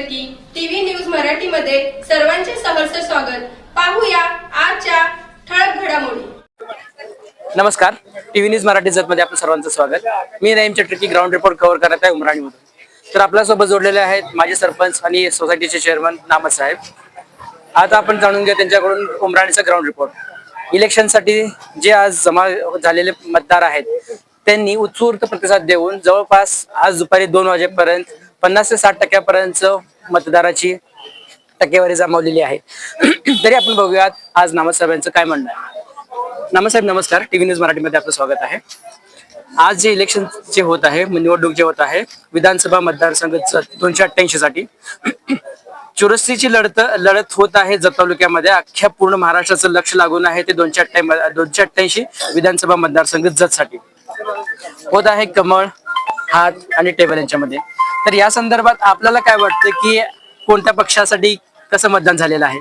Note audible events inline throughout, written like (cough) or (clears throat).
की TV news मराठीमध्ये सर्वांचे सहर्ष स्वागत. पाहूया आजच्या ठळक घडामोडी. नमस्कार. टीव्ही न्यूज मराठी जतमध्ये आपलं सर्वांचं स्वागत. मी नाईम चटर्की ग्राउंड रिपोर्ट कव्हर करत आहे उमराणीमधून. तर आपल्यासोबत जोडलेले आहेत माजी सरपंच आणि सोसायटीचे चेअरमन नामत साहेब. आता आपण जाणून घ्या त्यांच्याकडून उमराणीचा ग्राउंड रिपोर्ट इलेक्शनसाठी जे आज जमा झालेले मतदार आहेत त्यांनी उत्स्फूर्त प्रतिसाद देऊन जवळपास आज दुपारी दोन वाजेपर्यंत पन्नास ते साठ टक्क्यापर्यंत मतदाराची टक्केवारी जमावलेली आहे. (clears throat) तरी आपण बघूयात आज नामसाहेबांचं काय म्हणणं आहे. नमस्कार नमस्कार. टीव्ही न्यूज मराठीमध्ये आपलं स्वागत आहे. आज जे इलेक्शन जे होत आहे म्हणजे निवडणूक जे होत आहे विधानसभा मतदारसंघ दोनशे अठ्ठ्याऐंशी साठी (clears throat) चुरस्तीची लढत लढत होत आहे जत तालुक्यामध्ये. अख्ख्या पूर्ण महाराष्ट्राचं लक्ष लागून आहे ते दोनशे अठ्ठ्या दोनशे अठ्ठ्याऐंशी विधानसभा मतदारसंघ जतसाठी होत आहे कमळ हात आणि टेबल यांच्यामध्ये. तर या संदर्भात आपल्याला काय वाटतं की कोणत्या पक्षासाठी कसं मतदान झालेलं आहे?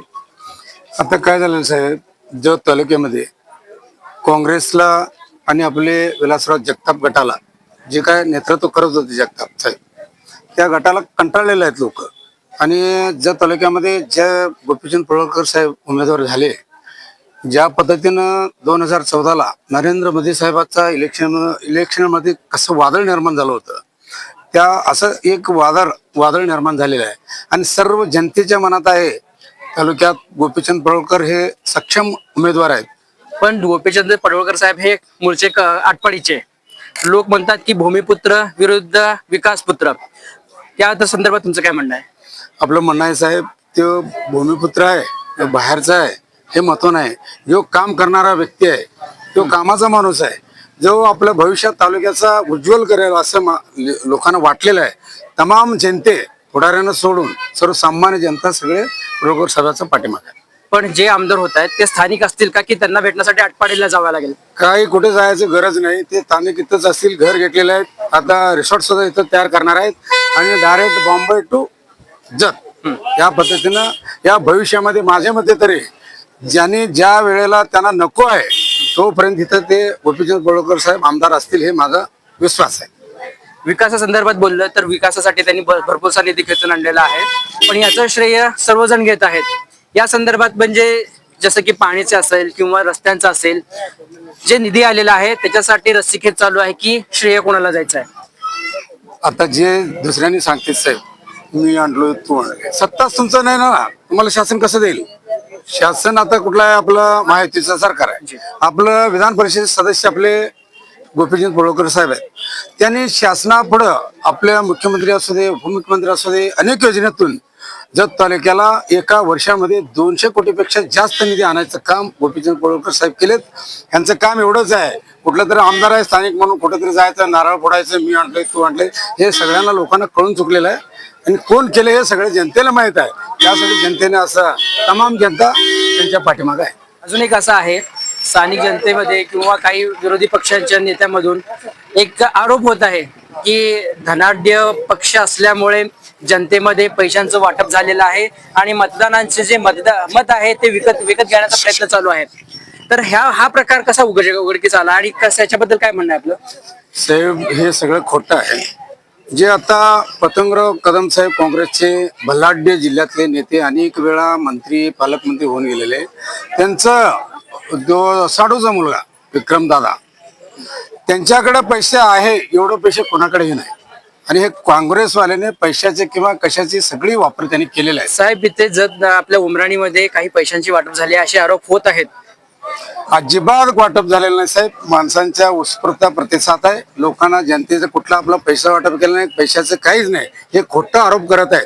आता काय झालं साहेब जत तालुक्यामध्ये काँग्रेसला आणि आपले विलासराव जगताप गटाला जे काय नेतृत्व करत होते जगताप साहेब त्या गटाला कंटाळलेले आहेत लोक. आणि जत तालुक्यामध्ये ज्या गोपीचंद पडळकर साहेब उमेदवार झाले ज्या पद्धतीनं दोन हजार चौदाला नरेंद्र मोदी साहेबांचा इलेक्शन इलेक्शनमध्ये कसं वादळ निर्माण झालं होतं त्या असं एक वादळ वादळ निर्माण झालेलं आहे. आणि सर्व जनतेच्या मनात आहे तालुक्यात गोपीचंद पडळकर हे सक्षम उमेदवार आहेत. पण गोपीचंद पडवळकर साहेब हे मूळचे क- आटपाडीचे. लोक म्हणतात की भूमिपुत्र विरुद्ध विकासपुत्र. त्या संदर्भात तुमचं काय म्हणणं आहे? आपलं म्हणणं आहे साहेब तो भूमिपुत्र आहे तो बाहेरचा आहे हे महत्त्व नाही जो काम करणारा व्यक्ती आहे तो कामाचा माणूस आहे. जो आपल्या भविष्यात तालुक्याचा उज्ज्वल करेल असं लोकांना वाटलेलं आहे तमाम जनते पुढाऱ्यांना सोडून सर्वसामान्य जनता सगळे बरोबर सभेचा पाठिंबा आहे. पण जे आमदार होत आहेत ते स्थानिक असतील का की त्यांना भेटण्यासाठी आटपाडीला जावं लागेल? काही कुठे जायचं गरज नाही ते स्थानिक इथंच असतील घर घेतलेले आहेत. आता रिसॉर्ट सुद्धा इथं तयार करणार आहेत आणि डायरेक्ट बॉम्बे टू जत. या पद्धतीनं या भविष्यामध्ये माझ्या मते तरी ज्यांनी ज्या वेळेला त्यांना नको आहे तोपर्यंत इथं ते गोपीचंद पडळकर साहेब आमदार असतील हे माझा विश्वास आहे. विकासासंदर्भात बोललं तर विकासासाठी त्यांनी भर- भरपूरसा निधी खेचून आणलेला आहे. पण याचं श्रेय सर्वजण घेत आहेत. या संदर्भात म्हणजे जसं की पाणीचे असेल किंवा रस्त्यांचं असेल जे निधी आलेला आहे त्याच्यासाठी रस्सीखेच चालू आहे की श्रेय कोणाला जायचं आहे? आता जे दुसऱ्यांनी सांगते साहेब मी आणलोय तू आणलोय सत्ताच तुमचं नाही ना? तुम्हाला शासन कसं देईल? शासन आता कुठलं आहे? आपलं माहितीचं सरकार आहे. आपलं विधान परिषद सदस्य आपले गोपीचंद पडळकर साहेब आहेत. त्यांनी शासनापुढं आपल्या मुख्यमंत्री असू दे उपमुख्यमंत्री असू दे अनेक योजनेतून जत तालुक्याला एका वर्षामध्ये दोनशे कोटीपेक्षा जास्त निधी आणायचं काम गोपीचंद पडळकर साहेब केलेत. यांचं काम एवढंच आहे. कुठलं तरी आमदार आहे स्थानिक म्हणून कुठेतरी जायचं नारळ फोडायचं मी आणलंय तू आणलंय हे सगळ्यांना लोकांना कळून चुकलेलं आहे. आणि कोण केलं हे सगळं जनतेला माहीत आहे. त्यासाठी जनतेने असं तमाम जनता त्यांच्या पाठीमाग आहे. अजून एक असं आहे स्थानिक जनतेमध्ये किंवा काही विरोधी पक्षांच्या नेत्यामधून एक आरोप होत आहे की धनाढ्य पक्ष असल्यामुळे जनतेमध्ये पैशांचं वाटप झालेलं आहे आणि मतदानांचे जे मतदा मत आहे ते विकत विकत घेण्याचा प्रयत्न चालू आहे. तर ह्या हा प्रकार कसा उघड उघडकीस आला आणि कसं याच्याबद्दल काय म्हणणं आहे आपलं? साहेब हे सगळं खोटं आहे. जे आता पतंगराव कदम साहेब काँग्रेसचे बल्लाढ्य जिल्ह्यातले नेते अनेक वेळा मंत्री पालकमंत्री होऊन गेलेले. त्यांचं जो साडूचा मुलगा विक्रम दादा त्यांच्याकडे पैसे आहे एवढं पैसे कोणाकडेही नाही आणि हे काँग्रेसवाल्याने पैशाचे किंवा कशाची सगळी वापर त्यांनी केलेला आहे. साहेब इथे जत आपल्या उमराणीमध्ये काही पैशांची वाटप झाली असे आरोप होत आहेत. अजिबात वाटप झालेलं नाही साहेब. माणसांच्या उत्स्फूर्त प्रतिसाद आहे. लोकांना जनतेचं कुठला आपला पैसा वाटप केलं नाही पैशाचं काहीच नाही. हे खोटं आरोप करत आहे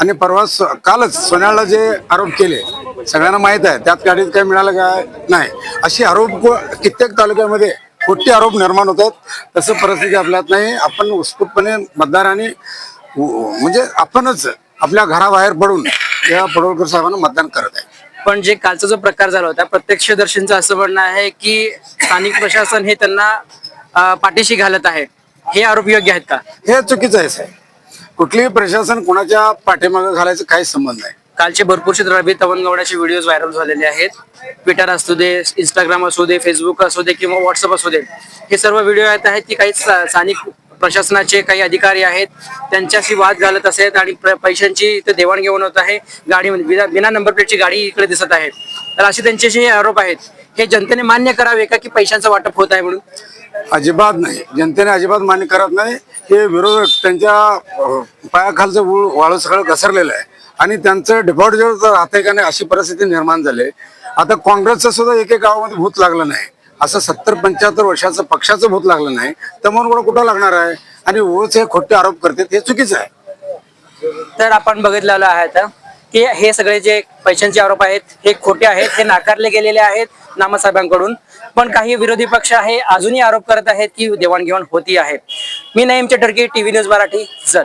आणि परवा कालच सोन्याला जे आरोप केले सगळ्यांना माहीत आहे त्यात गाडीत काय मिळालं काय नाही. अशी आरोप कित्येक तालुक्यामध्ये खोटे आरोप निर्माण होतात तसं परिस्थिती आपल्यात नाही. आपण उत्स्फूर्तपणे मतदारांनी म्हणजे आपणच आपल्या घराबाहेर पडून या पडवळकर साहेबांना मतदान करत आहे. पण जे कालचा जो प्रकार झाला होता प्रत्यक्षदर्शींचं असं म्हणणं आहे की स्थानिक प्रशासन हे त्यांना पाठीशी घालत आहे. हे आरोप योग्य आहेत का? हे चुकीचं आहे साहेब. कुठलीही प्रशासन कोणाच्या पाठीमागे घालायचं काही संबंध नाही. कालचे भरपूरसे रवी तवनगवड्याचे व्हिडिओ व्हायरल झालेले आहेत. ट्विटर असू दे इंस्टाग्राम असू दे फेसबुक असू दे किंवा व्हॉट्सअप असू दे हे सर्व व्हिडिओ येत आहेत की काही स्थानिक प्रशासनाचे काही अधिकारी आहेत त्यांच्याशी वाद घालत आहेत आणि पैशांची इथे देवाणघेवाण होत आहे. गाडी म्हणजे बिना नंबर प्लेटची गाडी इकडे दिसत आहे. तर असे त्यांच्याशी आरोप आहेत. हे जनतेने मान्य करावे का की पैशांचं वाटप होत आहे म्हणून? अजिबात नाही. जनतेने अजिबात मान्य करत नाही. हे विरोधक त्यांच्या पायाखालचं वाळू सगळं घसरलेलं आहे. आणि त्यांचं डिफॉल्ट जर राहते का नाही अशी परिस्थिती निर्माण झाली. आता काँग्रेसचं सुद्धा एक एक गावामध्ये भूत लागलं नाही. असं सत्तर पंच्याहत्तर वर्षाचं पक्षाचं भूत लागलं नाही. तर मग कुठं लागणार आहे? आणि ओच हे खोटे आरोप करतात हे चुकीचं आहे. तर आपण बघितलेलं आहे आता की हे सगळे जे पैशांचे आरोप आहेत हे खोटे आहेत हे नाकारले गेलेले आहेत नामसाहेबांकडून. पण काही विरोधी पक्ष आहे अजूनही आरोप करत आहेत की देवाणघेवाण होती आहे. मी नाईमच्या टर्की टीव्ही न्यूज मराठी जत.